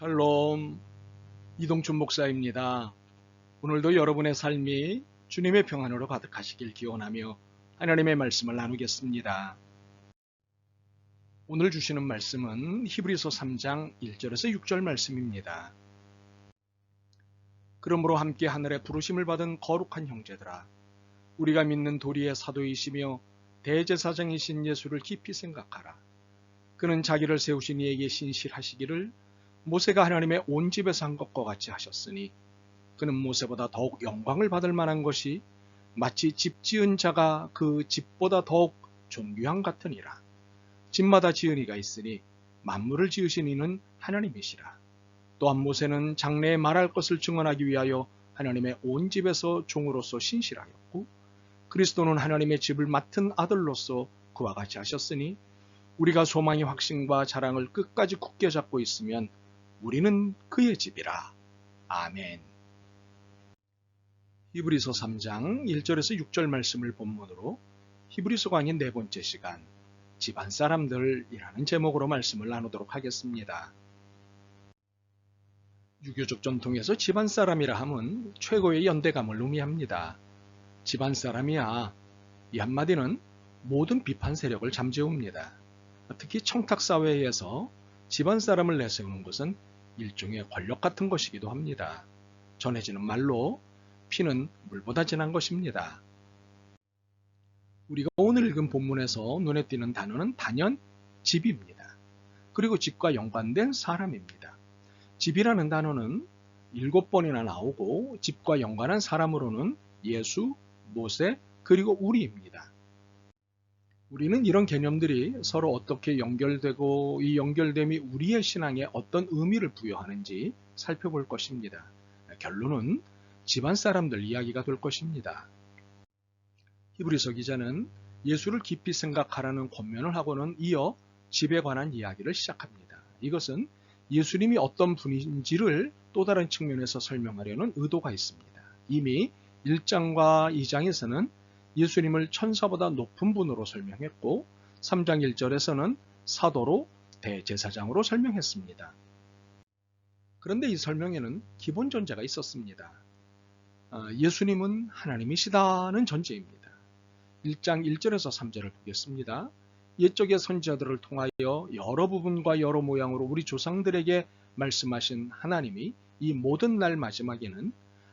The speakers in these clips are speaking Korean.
샬롬 이동춘 목사입니다. 오늘도 여러분의 삶이 주님의 평안으로 가득하시길 기원하며 하나님의 말씀을 나누겠습니다. 오늘 주시는 말씀은 히브리서 3장 1절에서 6절 말씀입니다. 그러므로 함께 하늘에 부르심을 받은 거룩한 형제들아 우리가 믿는 도리의 사도이시며 대제사장이신 예수를 깊이 생각하라. 그는 자기를 세우신 이에게 신실하시기를 모세가 하나님의 온 집에서 한 것과 같이 하셨으니 그는 모세보다 더욱 영광을 받을 만한 것이 마치 집 지은 자가 그 집보다 더욱 존귀한 같으니라. 집마다 지은 이가 있으니 만물을 지으신 이는 하나님이시라. 또한 모세는 장래에 말할 것을 증언하기 위하여 하나님의 온 집에서 종으로서 신실하였고 그리스도는 하나님의 집을 맡은 아들로서 그와 같이 하셨으니 우리가 소망의 확신과 자랑을 끝까지 굳게 잡고 있으면 우리는 그의 집이라. 아멘. 히브리서 3장 1절에서 6절 말씀을 본문으로 히브리서 강의 네 번째 시간 집안 사람들이라는 제목으로 말씀을 나누도록 하겠습니다. 유교적 전통에서 집안 사람이라 함은 최고의 연대감을 의미합니다. 집안 사람이야 이 한마디는 모든 비판 세력을 잠재웁니다. 특히 청탁 사회에서 집안 사람을 내세우는 것은 일종의 권력 같은 것이기도 합니다. 전해지는 말로 피는 물보다 진한 것입니다. 우리가 오늘 읽은 본문에서 눈에 띄는 단어는 단연 집입니다. 그리고 집과 연관된 사람입니다. 집이라는 단어는 일곱 번이나 나오고 집과 연관한 사람으로는 예수, 모세, 그리고 우리입니다. 우리는 이런 개념들이 서로 어떻게 연결되고 이 연결됨이 우리의 신앙에 어떤 의미를 부여하는지 살펴볼 것입니다. 결론은 집안 사람들 이야기가 될 것입니다. 히브리서 기자는 예수를 깊이 생각하라는 권면을 하고는 이어 집에 관한 이야기를 시작합니다. 이것은 예수님이 어떤 분인지를 또 다른 측면에서 설명하려는 의도가 있습니다. 이미 1장과 2장에서는 예수님을 천사보다 높은 분으로 설명했고 3장 1절에서는 사도로 대제사장으로 설명했습니다. 그런데 이 설명에는 기본 전제가 있었습니다. 예수님은 하나님이시다는 전제입니다. 1장 1절에서 3절을 보겠습니다. 옛적의 선지자들을 통하여 여러 부분과 여러 모양으로 우리 조상들에게 말씀하신 하나님이 이 모든 날 마지막에는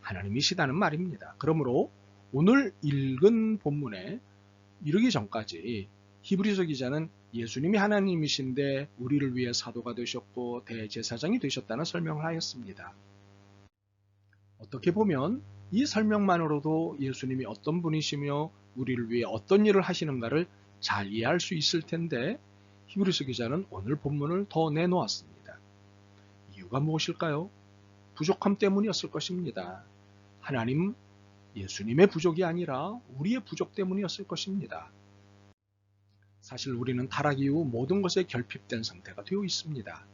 하나님이시다는 말입니다. 그러므로 오늘 읽은 본문에 이르기 전까지 히브리서 기자는 예수님이 하나님이신데 우리를 위해 사도가 되셨고 대제사장이 되셨다는 설명을 하였습니다. 어떻게 보면 이 설명만으로도 예수님이 어떤 분이시며 우리를 위해 어떤 일을 하시는가를 잘 이해할 수 있을 텐데 히브리서 기자는 오늘 본문을 더 내놓았습니다. 이유가 무엇일까요? 부족함 때문이었을 것입니다. 하나님, 예수님의 부족이 아니라 우리의 부족 때문이었을 것입니다. 사실 우리는 타락 이후 모든 것에 결핍된 상태가 되어 있습니다.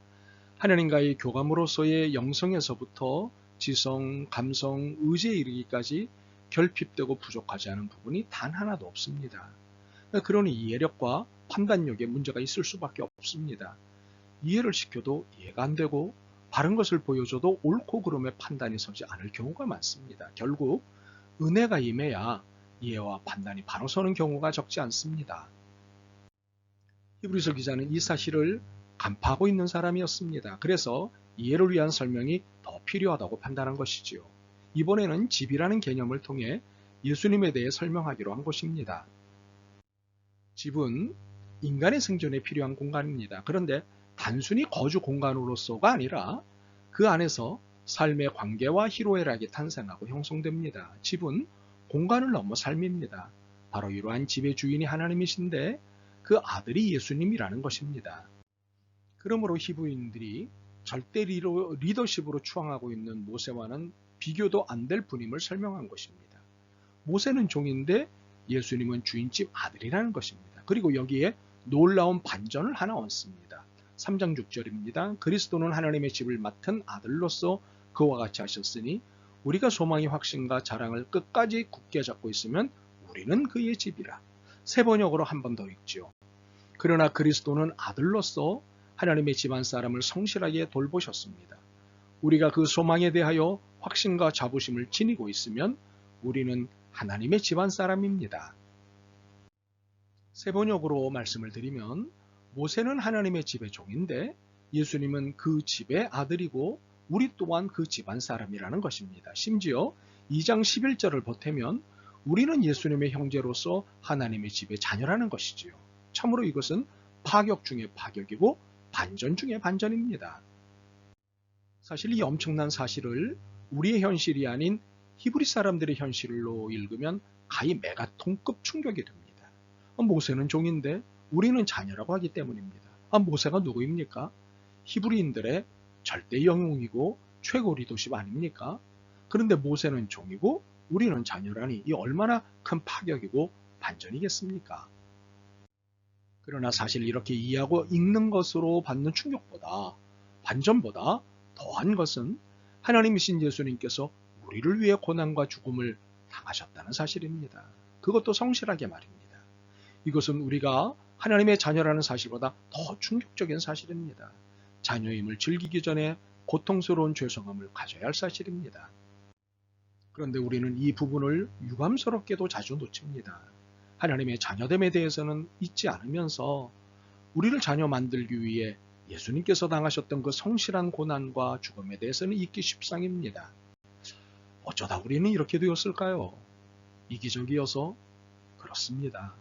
하나님과의 교감으로서의 영성에서부터 지성, 감성, 의지에 이르기까지 결핍되고 부족하지 않은 부분이 단 하나도 없습니다. 그러니 이해력과 판단력에 문제가 있을 수밖에 없습니다. 이해를 시켜도 이해가 안 되고 바른 것을 보여줘도 옳고 그름의 판단이 서지 않을 경우가 많습니다. 결국 은혜가 임해야 이해와 판단이 바로 서는 경우가 적지 않습니다. 히브리서 기자는 이 사실을 간파하고 있는 사람이었습니다. 그래서 이해를 위한 설명이 더 필요하다고 판단한 것이지요. 이번에는 집이라는 개념을 통해 예수님에 대해 설명하기로 한 것입니다. 집은 인간의 생존에 필요한 공간입니다. 그런데 단순히 거주 공간으로서가 아니라 그 안에서 삶의 관계와 희로애락이 탄생하고 형성됩니다. 집은 공간을 넘어 삶입니다. 바로 이러한 집의 주인이 하나님이신데 그 아들이 예수님이라는 것입니다. 그러므로 히브인들이 절대 리더, 리더십으로 추앙하고 있는 모세와는 비교도 안 될 분임을 설명한 것입니다. 모세는 종인데 예수님은 주인집 아들이라는 것입니다. 그리고 여기에 놀라운 반전을 하나 얹습니다. 3장 6절입니다. 그리스도는 하나님의 집을 맡은 아들로서 그와 같이 하셨으니 우리가 소망의 확신과 자랑을 끝까지 굳게 잡고 있으면 우리는 그의 집이라. 세 번역으로 한 번 더 읽지요. 그러나 그리스도는 아들로서 하나님의 집안 사람을 성실하게 돌보셨습니다. 우리가 그 소망에 대하여 확신과 자부심을 지니고 있으면 우리는 하나님의 집안 사람입니다. 세 번역으로 말씀을 드리면 모세는 하나님의 집의 종인데 예수님은 그 집의 아들이고 우리 또한 그 집안 사람이라는 것입니다. 심지어 2장 11절을 보태면 우리는 예수님의 형제로서 하나님의 집의 자녀라는 것이지요. 참으로 이것은 파격 중의 파격이고 반전 중의 반전입니다. 사실 이 엄청난 사실을 우리의 현실이 아닌 히브리 사람들의 현실로 읽으면 가히 메가톤급 충격이 됩니다. 아, 모세는 종인데 우리는 자녀라고 하기 때문입니다. 아, 모세가 누구입니까? 히브리인들의 절대 영웅이고 최고 리더십 아닙니까? 그런데 모세는 종이고 우리는 자녀라니 이 얼마나 큰 파격이고 반전이겠습니까? 그러나 사실 이렇게 이해하고 읽는 것으로 받는 충격보다 반전보다 더한 것은 하나님이신 예수님께서 우리를 위해 고난과 죽음을 당하셨다는 사실입니다. 그것도 성실하게 말입니다. 이것은 우리가 하나님의 자녀라는 사실보다 더 충격적인 사실입니다. 자녀임을 즐기기 전에 고통스러운 죄성함을 가져야 할 사실입니다. 그런데 우리는 이 부분을 유감스럽게도 자주 놓칩니다. 하나님의 자녀됨에 대해서는 잊지 않으면서 우리를 자녀 만들기 위해 예수님께서 당하셨던 그 성실한 고난과 죽음에 대해서는 잊기 십상입니다. 어쩌다 우리는 이렇게 되었을까요? 이기적이어서 그렇습니다.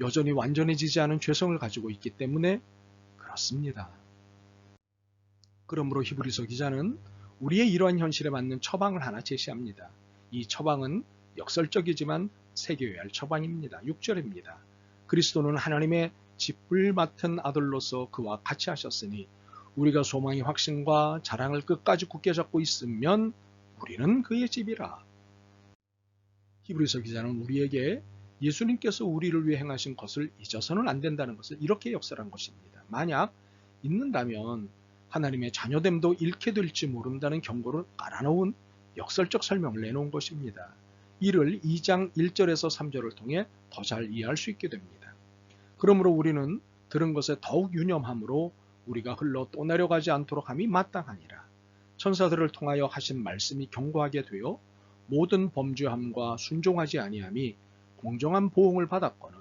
여전히 완전해지지 않은 죄성을 가지고 있기 때문에 그렇습니다. 그러므로 히브리서 기자는 우리의 이러한 현실에 맞는 처방을 하나 제시합니다. 이 처방은 역설적이지만 새겨야 할 처방입니다. 6절입니다. 그리스도는 하나님의 집을 맡은 아들로서 그와 같이 하셨으니 우리가 소망의 확신과 자랑을 끝까지 굳게 잡고 있으면 우리는 그의 집이라. 히브리서 기자는 우리에게 예수님께서 우리를 위해 행하신 것을 잊어서는 안 된다는 것을 이렇게 역설한 것입니다. 만약 잊는다면 하나님의 자녀됨도 잃게 될지 모른다는 경고를 깔아놓은 역설적 설명을 내놓은 것입니다. 이를 2장 1절에서 3절을 통해 더 잘 이해할 수 있게 됩니다. 그러므로 우리는 들은 것에 더욱 유념함으로 우리가 흘러 또 내려가지 않도록 함이 마땅하니라. 천사들을 통하여 하신 말씀이 경고하게 되어 모든 범죄함과 순종하지 아니함이 공정한 보응을 받았거늘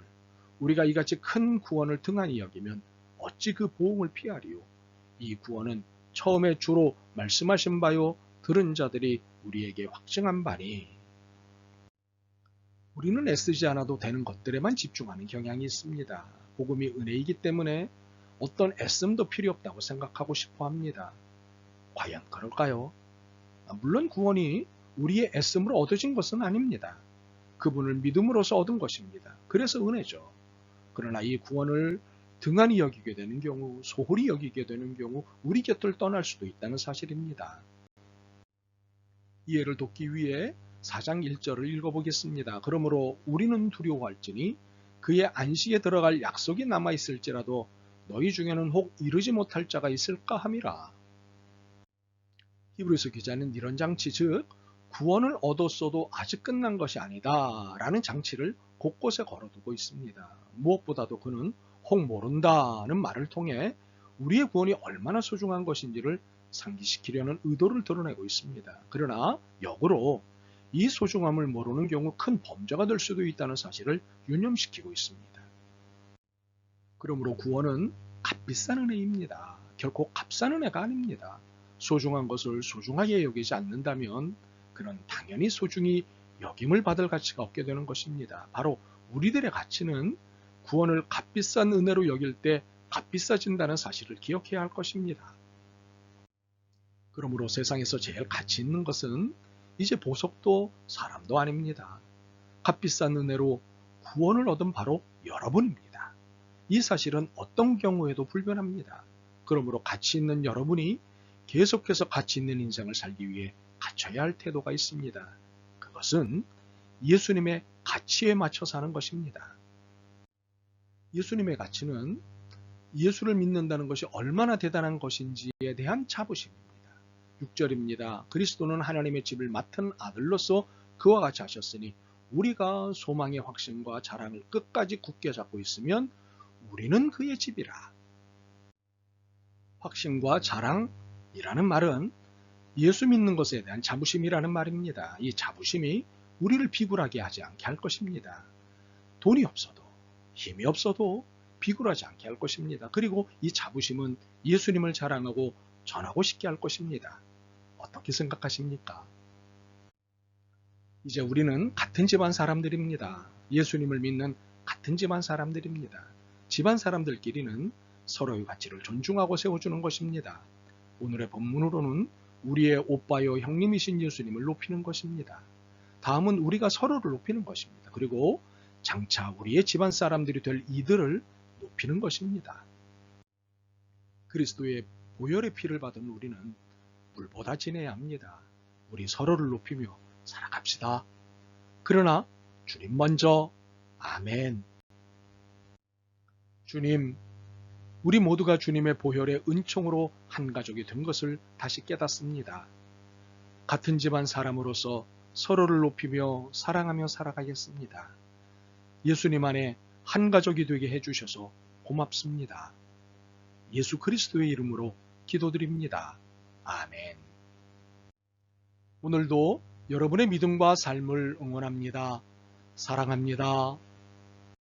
우리가 이같이 큰 구원을 등한히 여기면 어찌 그 보응을 피하리요. 이 구원은 처음에 주로 말씀하신 바요 들은 자들이 우리에게 확증한 바니 우리는 애쓰지 않아도 되는 것들에만 집중하는 경향이 있습니다. 복음이 은혜이기 때문에 어떤 애씀도 필요 없다고 생각하고 싶어 합니다. 과연 그럴까요? 아, 물론 구원이 우리의 애씀으로 얻어진 것은 아닙니다. 그분을 믿음으로써 얻은 것입니다. 그래서 은혜죠. 그러나 이 구원을 등한히 여기게 되는 경우, 소홀히 여기게 되는 경우 우리 곁을 떠날 수도 있다는 사실입니다. 이해를 돕기 위해 4장 1절을 읽어보겠습니다. 그러므로 우리는 두려워할지니 그의 안식에 들어갈 약속이 남아있을지라도 너희 중에는 혹 이르지 못할 자가 있을까 함이라. 히브리서 기자는 이런 장치 즉 구원을 얻었어도 아직 끝난 것이 아니다 라는 장치를 곳곳에 걸어두고 있습니다. 무엇보다도 그는 혹 모른다는 말을 통해 우리의 구원이 얼마나 소중한 것인지를 상기시키려는 의도를 드러내고 있습니다. 그러나 역으로 이 소중함을 모르는 경우 큰 범죄가 될 수도 있다는 사실을 유념시키고 있습니다. 그러므로 구원은 값비싼 은혜입니다. 결코 값싼 은혜가 아닙니다. 소중한 것을 소중하게 여기지 않는다면 그는 당연히 소중히 여김을 받을 가치가 없게 되는 것입니다. 바로 우리들의 가치는 구원을 값비싼 은혜로 여길 때 값비싸진다는 사실을 기억해야 할 것입니다. 그러므로 세상에서 제일 가치 있는 것은 이제 보석도 사람도 아닙니다. 값비싼 은혜로 구원을 얻은 바로 여러분입니다. 이 사실은 어떤 경우에도 불변합니다. 그러므로 가치 있는 여러분이 계속해서 가치 있는 인생을 살기 위해 갖춰야 할 태도가 있습니다. 그것은 예수님의 가치에 맞춰 사는 것입니다. 예수님의 가치는 예수를 믿는다는 것이 얼마나 대단한 것인지에 대한 자부심입니다. 6절입니다. 그리스도는 하나님의 집을 맡은 아들로서 그와 같이 하셨으니 우리가 소망의 확신과 자랑을 끝까지 굳게 잡고 있으면 우리는 그의 집이라. 확신과 자랑 이라는 말은 예수 믿는 것에 대한 자부심이라는 말입니다. 이 자부심이 우리를 비굴하게 하지 않게 할 것입니다. 돈이 없어도 힘이 없어도 비굴하지 않게 할 것입니다. 그리고 이 자부심은 예수님을 자랑하고 전하고 싶게 할 것입니다. 어떻게 생각하십니까? 이제 우리는 같은 집안 사람들입니다. 예수님을 믿는 같은 집안 사람들입니다. 집안 사람들끼리는 서로의 가치를 존중하고 세워주는 것입니다. 오늘의 본문으로는 우리의 오빠요 형님이신 예수님을 높이는 것입니다. 다음은 우리가 서로를 높이는 것입니다. 그리고 장차 우리의 집안 사람들이 될 이들을 높이는 것입니다. 그리스도의 보혈의 피를 받은 우리는 물보다 진해야 합니다. 우리 서로를 높이며 살아갑시다. 그러나 주님 먼저 아멘. 주님, 우리 모두가 주님의 보혈의 은총으로 한 가족이 된 것을 다시 깨닫습니다. 같은 집안 사람으로서 서로를 높이며 사랑하며 살아가겠습니다. 예수님 안에 한 가족이 되게 해주셔서 고맙습니다. 예수 그리스도의 이름으로 기도드립니다. 아멘. 오늘도 여러분의 믿음과 삶을 응원합니다. 사랑합니다.